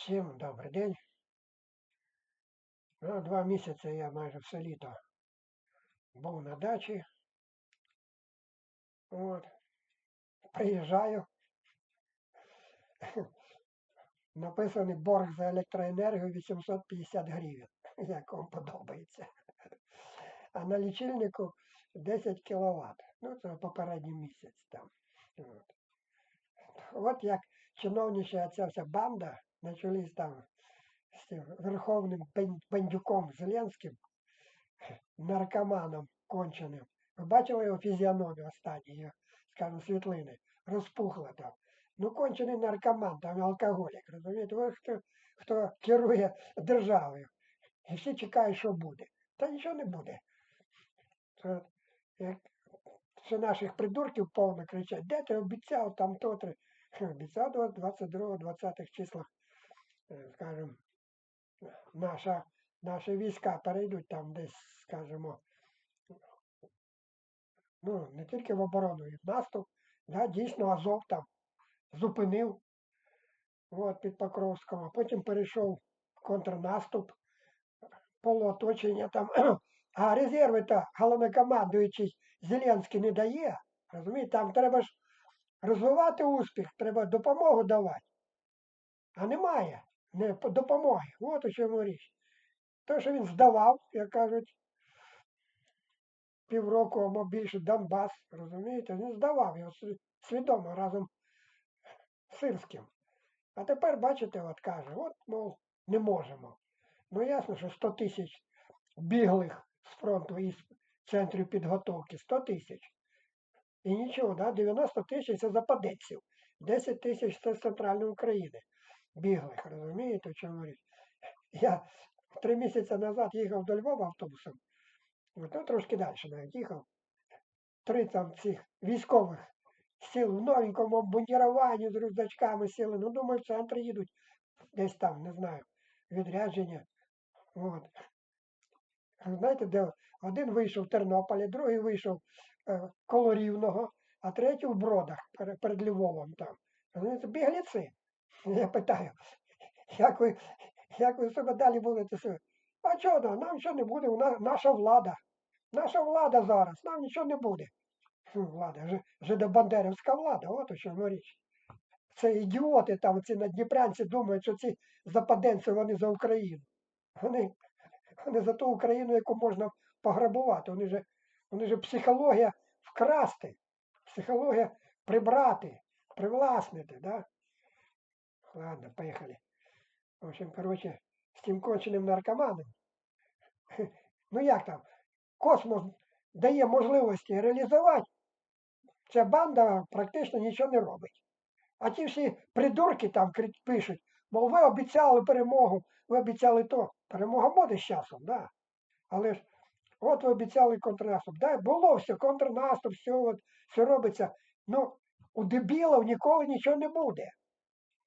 Всім добрий день. Ну, два місяці я майже все літо був на дачі. От. Приїжджаю. Написаний борг за електроенергію 850 гривень, як вам подобається. А на лічильнику 10 кВт. Ну, це попередній місяць там. От. От як чиновнича ця вся банда на чолі з там з тим верховним бандюком Зеленським, наркоманом конченим. Ви бачили його фізіономію останні, його, скажімо, світлини? Розпухла там. Ну, кончений наркоман, там алкоголік, розумієте? Ось хто, хто керує державою. І всі чекають, що буде. Та нічого не буде. Це, як все наших придурків повно кричать, де ти обіцяв там то три. Обіцяв 22-20 числах, скажімо, наша, наші війська перейдуть там десь, скажімо, ну, не тільки в оборону, і в наступ. Да, дійсно, Азов там зупинив от, під Покровськом, а потім перейшов в контрнаступ, полуоточення там. А резерви то головнокомандуючий Зеленський не дає. Розумієте, там треба ж розвивати успіх, треба допомогу давати. А немає не по- допомоги. От у чому річ. То, що він здавав, як кажуть, півроку або більше Донбас, розумієте, він здавав його свідомо разом з Сирським. А тепер, бачите, от каже, от, мов, не можемо. Ну ясно, що 100 тисяч біглих з фронту із центрів підготовки, 100 тисяч. І нічого, да? 90 тисяч це западенців, 10 тисяч це з центральної України біглих, розумієте, в чому річ? Я три місяці назад їхав до Львова автобусом, от, ну, трошки далі навіть їхав. Три там цих військових сіл в новенькому обмундіруванні з рюкзачками сіли. Ну, думаю, в центр їдуть. Десь там, не знаю, відрядження. От. Знаєте, де один вийшов в Тернополі, другий вийшов е, коло Рівного, а третій в Бродах пере- перед Львовом там. Бігліці. Я питаю, як ви, як ви себе далі будете себе? А чого да, нам нічого не буде, нас наша влада. Наша влада зараз, нам нічого не буде. Влада, вже влада, от у чому річ. Це ідіоти там, ці надніпрянці думають, що ці западенці вони за Україну. Вони, вони за ту Україну, яку можна пограбувати. Вони же, вони психологія вкрасти, психологія прибрати, привласнити. Да? Ладно, поїхали. В общем, короче, з тим конченим наркоманом. Ну як там? Космос дає можливості реалізувати. Ця банда практично нічого не робить. А ті всі придурки там пишуть, мов ви обіцяли перемогу, ви обіцяли то. Перемога буде з часом, да. Але ж от ви обіцяли контрнаступ. Да, було все, контрнаступ, все, от, все робиться. Ну, у дебілів ніколи нічого не буде.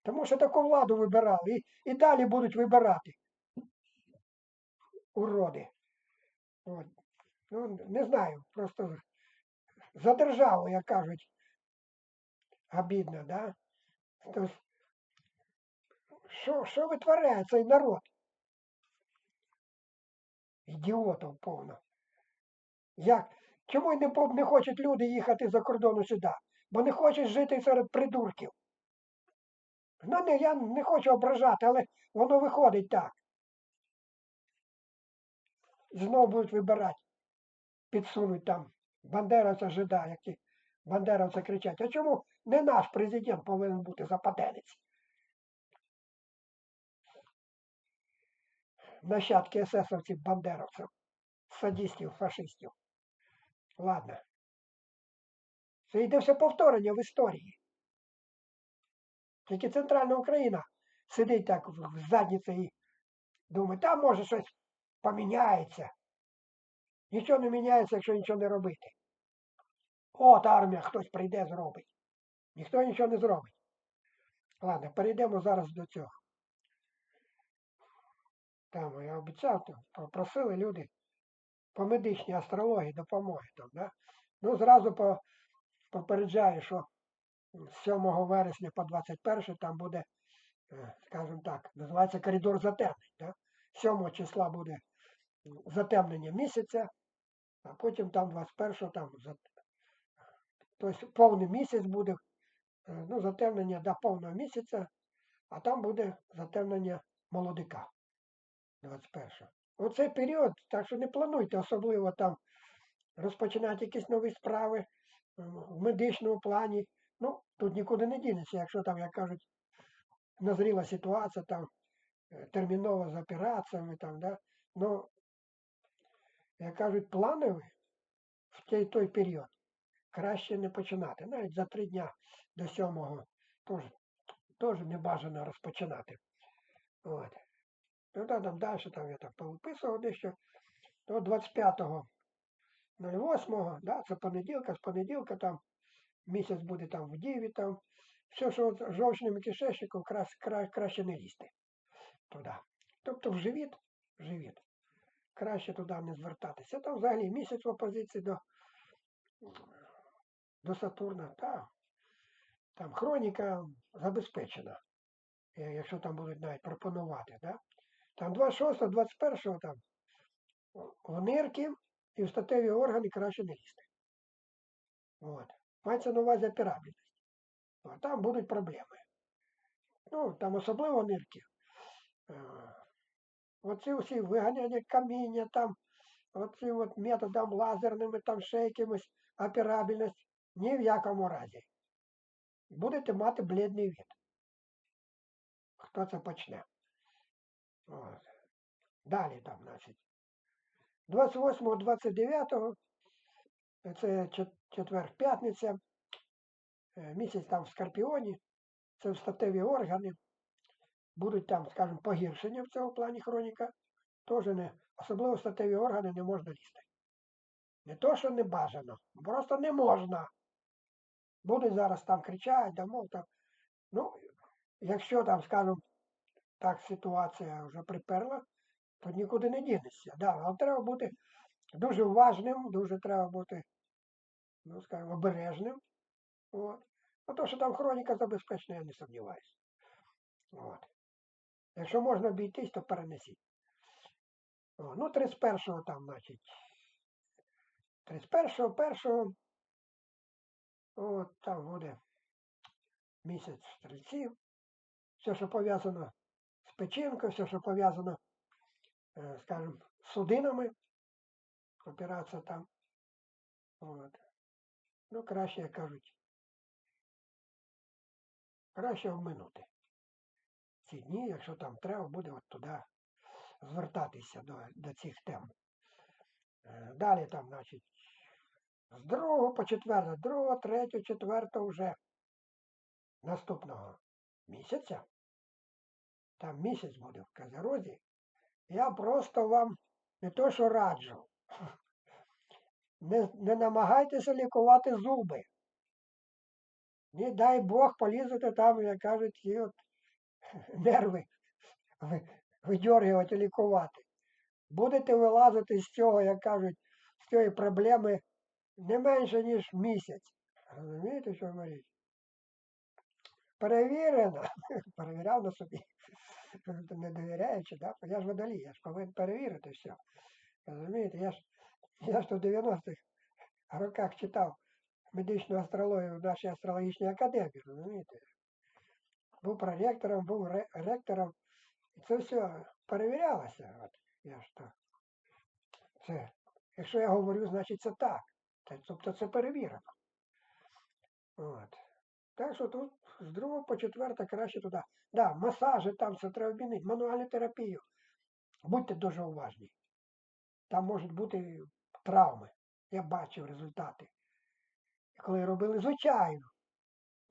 Тому що таку владу вибирали і, і далі будуть вибирати. Уроди. От. Ну, не знаю, просто за державу, як кажуть, обідно, да? Що, що витворяє цей народ? Ідіотів повно. Як? Чому не, не хочуть люди їхати за кордону сюди? Бо не хочуть жити серед придурків. Ну, не, я не хочу ображати, але воно виходить так. Знову будуть вибирати, підсунуть там бандеровця жида, які бандеровці кричать. А чому не наш президент повинен бути западенець? Нащадки есесовців бандеровців, садистів, фашистів. Ладно. Це йде все повторення в історії. Тільки центральна Україна сидить так в задниці і думає, там може щось поміняється. Нічого не міняється, якщо нічого не робити. От армія хтось прийде, зробить. Ніхто нічого не зробить. Ладно, перейдемо зараз до цього. Там я обіцяв, там, попросили люди по медичній астрології допомоги. Там, да? Ну, зразу по, попереджаю, що з 7 вересня по 21 там буде е, скажімо так, називається коридор затемнень. Да? 7 числа буде затемнення місяця, а потім там 21 там тобто повний місяць буде, е, ну, затемнення до повного місяця, а там буде затемнення молодика 21. Оцей період, так що не плануйте особливо там розпочинати якісь нові справи в медичному плані. Ну, тут нікуди не дінеться, якщо там, як кажуть, назріла ситуація, там е, терміново з операціями, там, да. Ну, як кажуть, планові в той, той період краще не починати. Навіть за три дня до сьомого теж, теж не бажано розпочинати. От. Ну, да, там далі там я так повиписував дещо. До 25 08, да, це понеділка, з понеділка там місяць буде там в Діві, там. Все, що з жовчним кишечником, кра, кра, краще не лізти туди. Тобто в живіт, в живіт. Краще туди не звертатися. Там взагалі місяць в опозиції до, до Сатурна. Та, там хроніка забезпечена, е, якщо там будуть навіть пропонувати. Да? Там 26, 21 там в нирки і в статеві органи краще не лізти. От. Мається на увазі операбельність. А там будуть проблеми. Ну, там особливо нирки. Е, Оці всі виганяння каміння, там, оці от методом лазерними, там ще якимось операбельність. Ні в якому разі. Будете мати блідний від. Хто це почне? От. Далі там, значить. 28-29, це четвер, п'ятниця, е, місяць там в Скорпіоні, це в статеві органи. Будуть там, скажімо, погіршення в цьому плані хроніка. Теж не, особливо статеві органи не можна лізти. Не то, що не бажано, просто не можна. Будуть зараз там кричати, да мов там. Ну, якщо там, скажімо, так ситуація вже приперла, то нікуди не дінешся. Да, але треба бути дуже уважним, дуже треба бути, ну, скажімо, обережним. От. Ну, то, що там хроніка забезпечена, я не сумніваюся. От. Якщо можна обійтись, то перенесіть. О, ну, 31-го там, значить. 31-го, 1-го, от там буде місяць стрільців. Все, що пов'язано з печінкою, все, що пов'язано, е, скажімо, з судинами. Операція там. От. Ну, краще, як кажуть, краще обминути ці дні, якщо там треба буде от туди звертатися до, до цих тем. Е, Далі там, значить, з 2 по 4, 2, 3, 4 вже наступного місяця, там місяць буде в Казарозі, я просто вам не то, що раджу, не, не намагайтеся лікувати зуби. Не дай Бог полізете там, як кажуть, ці от нерви ви- видьоргувати, лікувати. Будете вилазити з цього, як кажуть, з цієї проблеми не менше, ніж місяць. Розумієте, що говорю? Перевірено. Перевіряв на собі. Не довіряючи, да? я ж водолій, я ж повинен перевірити все. Розумієте, я ж, я ж в 90-х роках читав медичну астрологію в нашій астрологічній академії, розумієте? Був проректором, був ректором. І це все перевірялося. От, я ж то. Це, якщо я говорю, значить це так. Тобто це перевірено. От. Так що тут з 2 по 4 краще туди. Да, масажі там все треба обмінити, мануальну терапію. Будьте дуже уважні. Там можуть бути травми. Я бачив результати. І коли робили звичайно,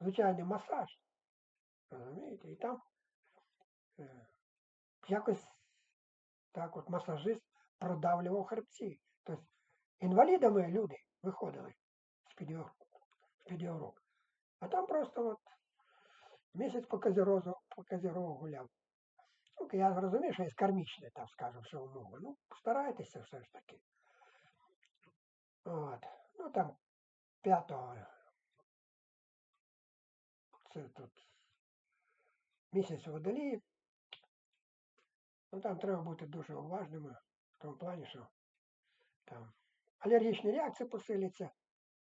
звичайний масаж, розумієте, і там е, якось так от масажист продавлював хребці. Тобто інвалідами люди виходили з-під його, рук. А там просто от місяць по Козірозу, по Козірогу гуляв. Ну, я розумію, що є кармічне, там, скажемо, що умови. Ну, старайтеся все ж таки. Там п'ятого. Це тут місяць водолії. Ну там треба бути дуже уважними в тому плані, що там алергічні реакції посиляться.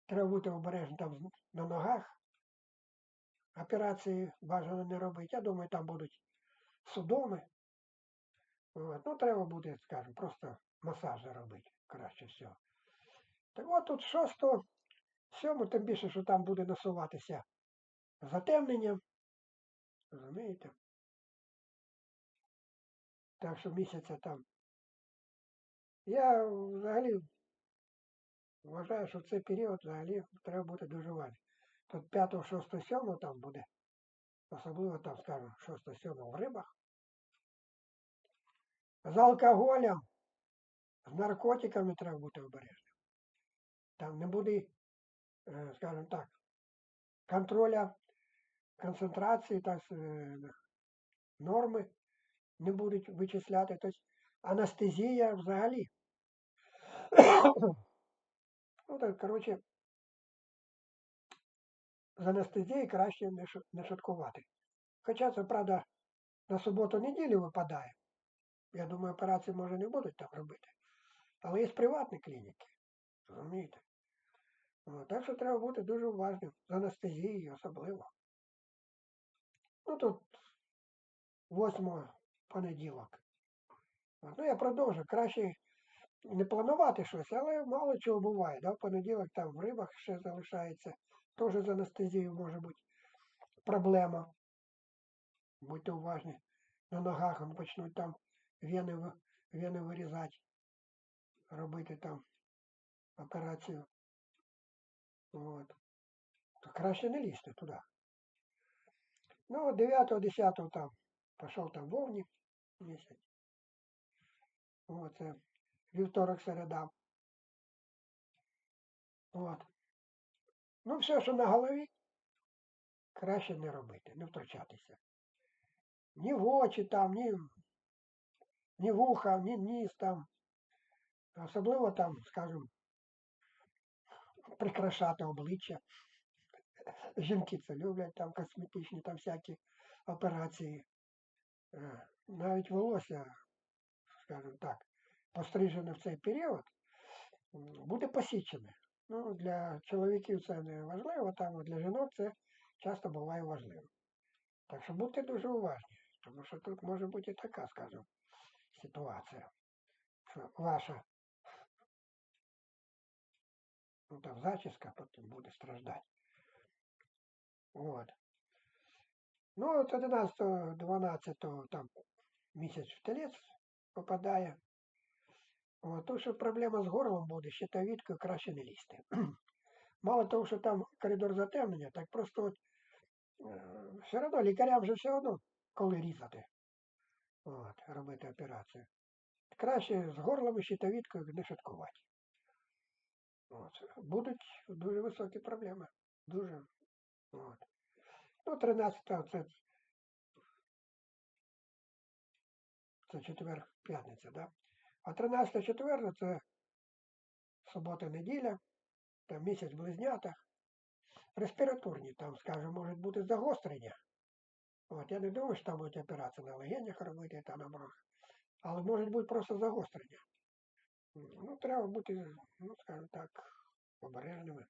Треба бути обережним там на ногах. Операції бажано не робити. Я думаю, там будуть судоми. От. Ну, треба буде, скажімо, просто масажі робити краще всього. Так от тут 6, 7, тим більше, що там буде насуватися затемнення. Розумієте? Так що місяця там. Я взагалі вважаю, що цей період взагалі треба бути уважним. Тут 5, 6, 7 там буде. Особливо там, скажімо, 6, 7 в рибах. З алкоголем, з наркотиками треба бути обережним. Там не буде, е, скажімо так, контроля концентрації та е, норми не будуть вичисляти. Тобто анестезія взагалі. ну так, коротше, з анестезією краще не шуткувати. Хоча це, правда, на суботу-неділю випадає. Я думаю, операції може не будуть там робити. Але є приватні клініки. Розумієте? Так що треба бути дуже уважним з анестезією особливо. Ну тут 8 понеділок. Ну я продовжу. Краще не планувати щось, але мало чого буває. Да? В понеділок там в рибах ще залишається. Теж з анестезією може бути проблема. Будьте уважні. На ногах вони почнуть там вени, вени вирізати, робити там операцію. От. То краще не лізти туди. Ну, 9-10 там пішов там вовні місяць. Оце вівторок середа. От. Ну, все, що на голові, краще не робити, не втручатися. Ні в очі там, ні, ні в уха, ні ніс там. Особливо там, скажімо, прикрашати обличчя. Жінки це люблять, там косметичні, там всякі операції. Е, Навіть волосся, скажімо так, пострижене в цей період, буде посічене. Ну, для чоловіків це не важливо, там для жінок це часто буває важливо. Так що будьте дуже уважні, тому що тут може бути така, скажімо, ситуація, що ваша ну, там зачіска потім буде страждати. От. Ну, от 11 12 там місяць в телець попадає. От, то, що проблема з горлом буде, щитовідкою краще не лізти. Мало того, що там коридор затемнення, так просто от, е, все одно лікарям вже все одно, коли різати. От, робити операцію. Краще з горлом і щитовідкою не шуткувати. От. Будуть дуже високі проблеми. Дуже. От. Ну, 13 це, це четвер, п'ятниця, да? А 13 четвер це субота, неділя, там місяць в близнятах. Респіраторні, там, скажімо, можуть бути загострення. От, я не думаю, що там будуть операції на легенях робити та на бронх. Але можуть бути просто загострення. Ну, треба бути, ну, скажімо так, обережними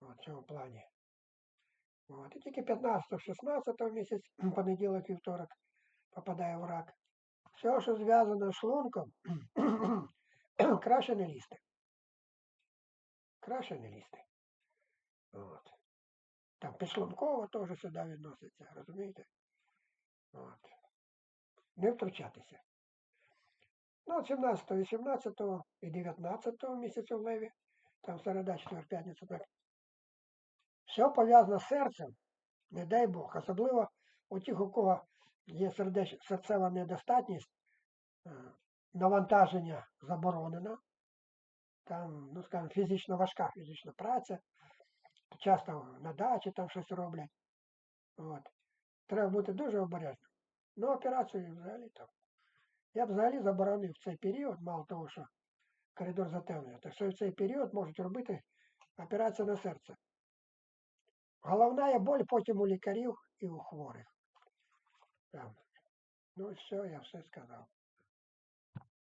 в цьому плані. От, і тільки 15-16 місяць, понеділок, вівторок, попадає в рак. Все, що зв'язано з шлунком, краще не лізти. Краще не лізти. От. Там підшлунково теж сюди відноситься, розумієте? От. Не втручатися. Ну, от 17, 18 і 19 місяця в леві, там середа, четвер, п'ятниця, так. Все пов'язано з серцем, не дай Бог. Особливо у тих, у кого є сердеч... серцева недостатність, е, навантаження заборонено. Там, ну скажімо, фізично важка фізична праця, часто на дачі там щось роблять. От. Треба бути дуже обережним. Ну, операцію взагалі там. Я б взагалі заборонив в цей період, мало того, що коридор затемнення, так що в цей період можуть робити операцію на серце. Головна є боль потім у лікарів і у хворих. Там. Ну все, я все сказав.